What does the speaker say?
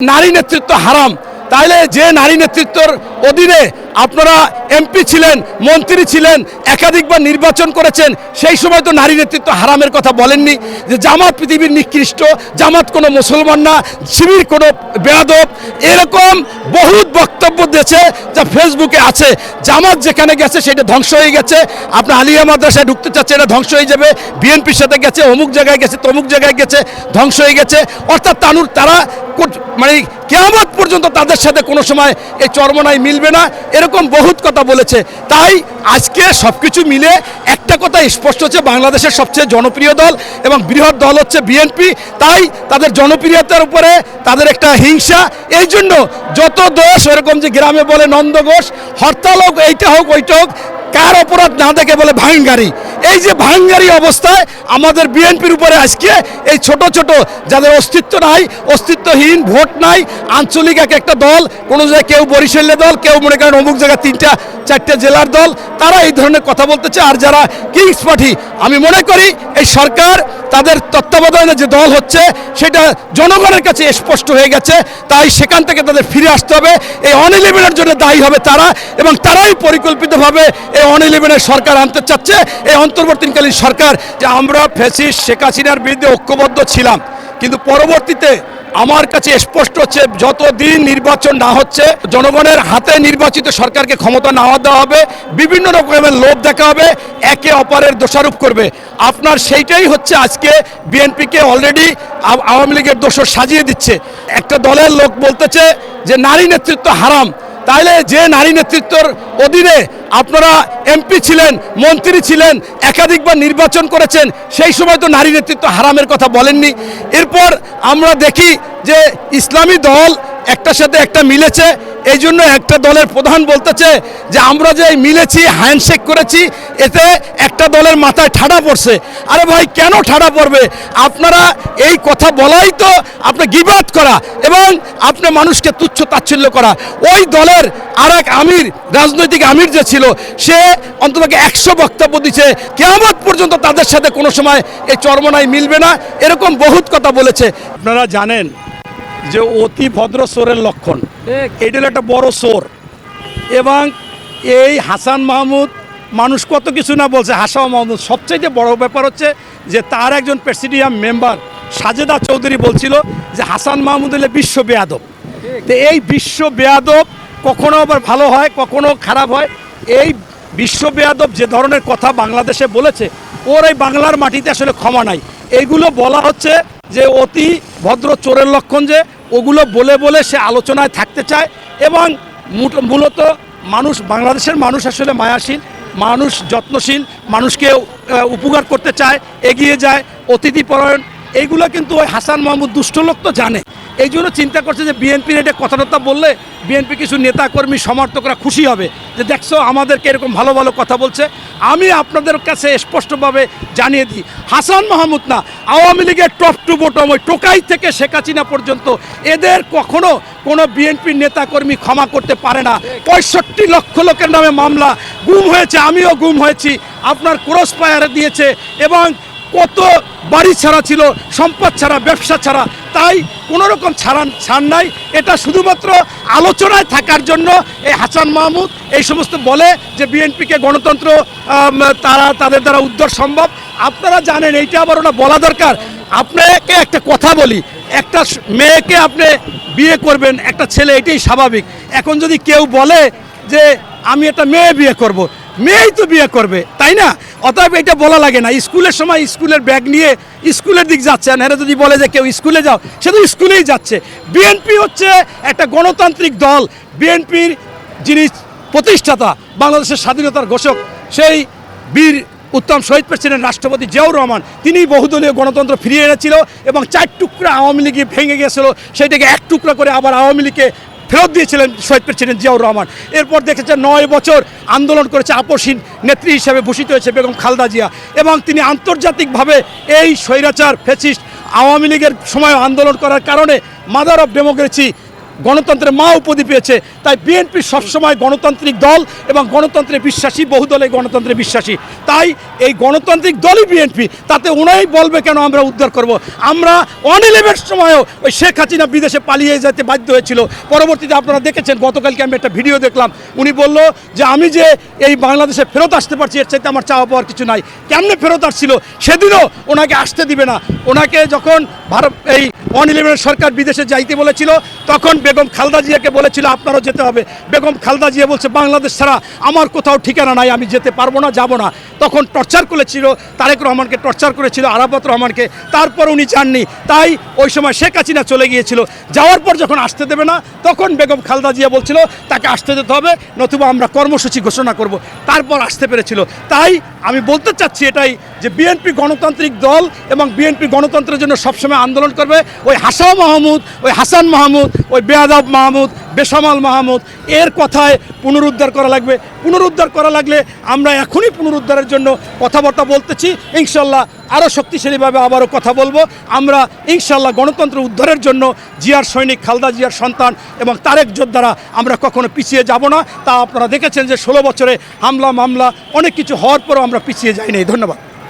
নারী নেতৃত্ব হারাম। তাইলে যে নারী নেতৃত্বর অধীনে আপনারা এমপি ছিলেন, মন্ত্রী ছিলেন, একাধিকবার নির্বাচন করেছেন, সেই সময় তো নারী নেতৃত্ব হারামের কথা বলেননি যে জামাত পৃথিবীর নিকৃষ্ট, জামাত কোনো মুসলমান না, শিবির কোনো বেয়াদব, এরকম বহুত বক্তব্য দিয়েছে যা ফেসবুকে আছে। জামাত যেখানে গেছে সেটা ধ্বংস হয়ে গেছে। আপনার আলিয়া মাদ্রাসায় ঢুকতে চাচ্ছে, এটা ধ্বংস হয়ে যাবে। বিএনপির সাথে গেছে, অমুক জায়গায় গেছে, তমুক জায়গায় গেছে, ধ্বংস হয়ে গেছে। অর্থাৎ তানুর, তারা মানে কেয়ামত পর্যন্ত তাদের সাথে কোনো সময় এই চরমনায় মিলবে না। এরকম বহুত কথা বলেছে। তাই আজকে সব কিছু মিলে একটা কথা স্পষ্ট হচ্ছে, বাংলাদেশের সবচেয়ে জনপ্রিয় দল এবং বৃহৎ দল হচ্ছে বিএনপি। তাই তাদের জনপ্রিয়তার উপরে তাদের একটা হিংসা। এই জন্য যত দোষ, এরকম যে গ্রামে বলে নন্দ ঘোষ, হরতাল হোক, এইটা হোক, ওইটা হোক কার অপরাধ না দেখে বলে ভাঙ্গারি? এই যে ভাঙ্গারি অবস্থায় আমাদের বিএনপির উপরে আজকে এই ছোট ছোট যাদের অস্তিত্ব নাই, অস্তিত্বহীন, ভোট নাই, আঞ্চলিক এক একটা দল, কোনো জায়গায় কেউ বরিশালে দল, কেউ মনে করেন অমুক জায়গায় তিনটা, চারটে জেলার দল, তারা এই ধরনের কথা বলতেছে। আর যারা কিংস পার্টি, আমি মনে করি এই সরকার তাদের তত্ত্বাবধানে যে দল হচ্ছে, সেটা জনগণের কাছে স্পষ্ট হয়ে গেছে। তাই সেখান থেকে তাদের ফিরে আসতে হবে। এই অন ইলেভেনের জন্য দায়ী হবে তারা এবং তারাই পরিকল্পিতভাবে এই অন ইলেভেনের সরকার আনতে চাচ্ছে। এই অন্তর্বর্তীকালীন সরকার যে আমরা ফেসিস শেখ হাসিনার বিরুদ্ধে ঐক্যবদ্ধ ছিলাম, কিন্তু পরবর্তীতে আমার কাছে স্পষ্ট হচ্ছে, যতদিন নির্বাচন না হচ্ছে, জনগণের হাতে নির্বাচিত সরকারকে ক্ষমতা না দেওয়া হবে, বিভিন্ন রকমের লোভ দেখা হবে, একে অপরের দোষারোপ করবে। আপনার সেইটাই হচ্ছে আজকে বিএনপিকে অলরেডি আওয়ামী লীগের দোষ সাজিয়ে দিচ্ছে। একটা দলের লোক বলতেছে যে, নারী নেতৃত্ব হারাম। তাইলে যে নারী নেতৃত্বর অধীনে আপনারা এমপি ছিলেন, মন্ত্রী ছিলেন, একাধিকবার নির্বাচন করেছেন, সেই সময় তো নারী নেতৃত্ব হারামের কথা বলেননি। এরপর আমরা দেখি যে ইসলামী দল একটার সাথে একটা মিলেছে এই জন্য একটা দলের প্রধান বলতেছে যে আমরা যে মিলেছি হ্যান্ডশেক করেছি, এতে একটা দলের মাথায় ঠাডা পড়ছে। আরে ভাই, কেন ঠাডা পড়বে? আপনারা এই কথা বলাই তো আপনি গিবাদ করা এবং আপনি মানুষকে তুচ্ছ তাচ্ছিল্য করা। ওই দলের আর এক আমির, রাজনৈতিক আমির যে ছিল, সে অন্তত একশো বক্তব্য দিচ্ছে কেয়ামত পর্যন্ত তাদের সাথে কোনো সময় এই চরমনায় মিলবে না। এরকম বহুত কথা বলেছে। আপনারা জানেন যে অতি ভদ্র সোরের লক্ষণ। এটা হলো একটা বড় সোর এবং এই হাসান মাহমুদ মানুষ কত কিছু না বলছে হাসান মাহমুদ। সবচেয়ে বড় ব্যাপার হচ্ছে যে তার একজন প্রেসিডিয়াম মেম্বার সাজেদা চৌধুরী বলছিল যে হাসান মাহমুদ হলে বিশ্ব বেয়াদব। তো এই বিশ্ব বেয়াদব কখনো আবার ভালো হয় কখনো খারাপ হয়? এই বিশ্ব বেয়াদব যে ধরনের কথা বাংলাদেশে বলেছে ওর এই বাংলার মাটিতে আসলে ক্ষমা নাই। এইগুলো বলা হচ্ছে যে অতি ভদ্র চোরের লক্ষণ যে, ওগুলো বলে বলে সে আলোচনায় থাকতে চায় এবং মূলত মানুষ, বাংলাদেশের মানুষ আসলে মায়াশীল, মানুষ যত্নশীল, মানুষকে উপকার করতে চায়, এগিয়ে যায় অতিথিপরায়ণ এইগুলো কিন্তু ওই হাসান মাহমুদ দুষ্ট লোক তো জানে। এই জন্য চিন্তা করছে যে বিএনপির এটা কথাবার্তা বললে বিএনপি কিছু নেতাকর্মী, সমর্থকরা খুশি হবে। যে দেখছ আমাদেরকে এরকম ভালো ভালো কথা বলছে। আমি আপনাদের কাছে স্পষ্টভাবে জানিয়ে দিই, হাসান মাহমুদ না, আওয়ামী লীগের টপ টু বটম, ওই টোকাই থেকে শেখ হাসিনা পর্যন্ত এদের কখনো কোনো বিএনপির নেতাকর্মী ক্ষমা করতে পারে না। পঁয়ষট্টি লক্ষ লোকের নামে মামলা, গুম হয়েছে, আমিও গুম হয়েছি। আপনার ক্রস ফায়ারে দিয়েছে এবং কত বাড়ি ছাড়া ছিল, সম্পদ ছাড়া, ব্যবসা ছাড়া, তাই কোনো রকম ছাড়া ছাড় নাই। এটা শুধুমাত্র আলোচনায় থাকার জন্য এই হাসান মাহমুদ এই সমস্ত বলে যে বিএনপিকে গণতন্ত্র তারা তাদের দ্বারা উদ্ধার সম্ভব। আপনারা জানেন, এইটা আবার ওটা বলা দরকার। আপনাকে একটা কথা বলি, একটা মেয়েকে আপনি বিয়ে করবেন, একটা ছেলে, এটাই স্বাভাবিক। এখন যদি কেউ বলে যে, আমি একটা মেয়ে বিয়ে করব। মেয়েই তো বিয়ে করবে, তাই না? অতএব এটা বলা লাগে না। স্কুলের সময় স্কুলের ব্যাগ নিয়ে স্কুলের দিক যাচ্ছে। আর যদি বলে যে কেউ স্কুলে যাও, সে তো স্কুলেই যাচ্ছে। বিএনপি হচ্ছে একটা গণতান্ত্রিক দল। বিএনপির যিনি প্রতিষ্ঠাতা, বাংলাদেশের স্বাধীনতার ঘোষক, সেই বীর উত্তম শহীদ প্রেসিডেন্ট রাষ্ট্রপতি জিয়াউর রহমান তিনি বহুদলীয় গণতন্ত্র ফিরিয়ে এনেছিল এবং চার টুকরা আওয়ামী লীগে ভেঙে গিয়েছিল। সেইটাকে এক টুকরা করে আবার আওয়ামী লীগকে ফেরত দিয়েছিলেন শহীদ প্রেসিডেন্ট জিয়াউর রহমান। এরপর দেখেছে নয় বছর আন্দোলন করেছে আপসহীন নেত্রী হিসেবে ভূষিত হয়েছে বেগম খালদা জিয়া এবং তিনি আন্তর্জাতিকভাবে এই স্বৈরাচার ফেসিস্ট আওয়ামী লীগের সময় আন্দোলন করার কারণে মাদার অফ ডেমোক্রেসি গণতন্ত্রের মা উপাধি পেয়েছে। তাই বিএনপি সবসময় গণতান্ত্রিক দল এবং গণতন্ত্রে বিশ্বাসী, বহুদলে গণতন্ত্রে বিশ্বাসী। তাই এই গণতান্ত্রিক দলই বিএনপি তাতে ওনাই বলবে কেন আমরা উদ্ধার করব। আমরা অন ইলেভেন সময়ও ওই শেখ হাসিনা বিদেশে পালিয়ে যেতে বাধ্য হয়েছিল। পরবর্তীতে আপনারা দেখেছেন, গতকালকে আমি একটা ভিডিও দেখলাম। উনি বলল যে, আমি যে এই বাংলাদেশে ফেরত আসতে পারছি, এর চাইতে আমার চাওয়া পাওয়ার কিছু নাই। কেমনে ফেরত আসছিল? সেদিনও ওনাকে আসতে দিবে না। ওনাকে যখন ভারত, এই ইলেভেনের সরকার বিদেশে যাইতে বলেছিল, তখন বেগম খালদা জিয়াকে বলেছিল, আপনারও যেতে হবে। বেগম খালদা জিয়া বলছে, বাংলাদেশ ছাড়া আমার কোথাও ঠিকানা নাই, আমি যেতে পারব না, যাব না। তখন টর্চার করেছিল, তারেক রহমানকে টর্চার করেছিল, আরাফাত রহমানকে। তারপর উনি যাননি। তাই ওই সময় শেখ হাসিনা চলে গিয়েছিল। যাওয়ার পর যখন আসতে দেবে না, তখন বেগম খালদা জিয়া বলছিল, তাকে আসতে যেতে হবে, নতুবা আমরা কর্মসূচি ঘোষণা করব। তারপর আসতে পেরেছিল। তাই আমি বলতে চাচ্ছি এটাই, যে বিএনপি গণতান্ত্রিক দল এবং বিএনপি গণতন্ত্রের জন্য সবসময় আন্দোলন করবে, ওই হাসা মাহমুদ, ওই হাসান মাহমুদ, ওই বেয়াদাব মাহমুদ, বেসামাল মাহমুদ, এর কথায় পুনরুদ্ধার করা লাগবে। পুনরুদ্ধার করা লাগলে আমরা এখনই পুনরুদ্ধারের জন্য কথাবার্তা বলতেছি। ইনশাল্লাহ আরও শক্তিশালীভাবে আবারও কথা বলব। আমরা ইনশাল্লাহ গণতন্ত্র উদ্ধারের জন্য জিয়ার সৈনিক খালদা জিয়ার সন্তান এবং তারেক যোদ্ধারা আমরা কখনো পিছিয়ে যাব না। তা আপনারা দেখেছেন যে ষোলো বছরে হামলা, মামলা, অনেক কিছু হওয়ার পরও আমরা পিছিয়ে যাইনি। ধন্যবাদ।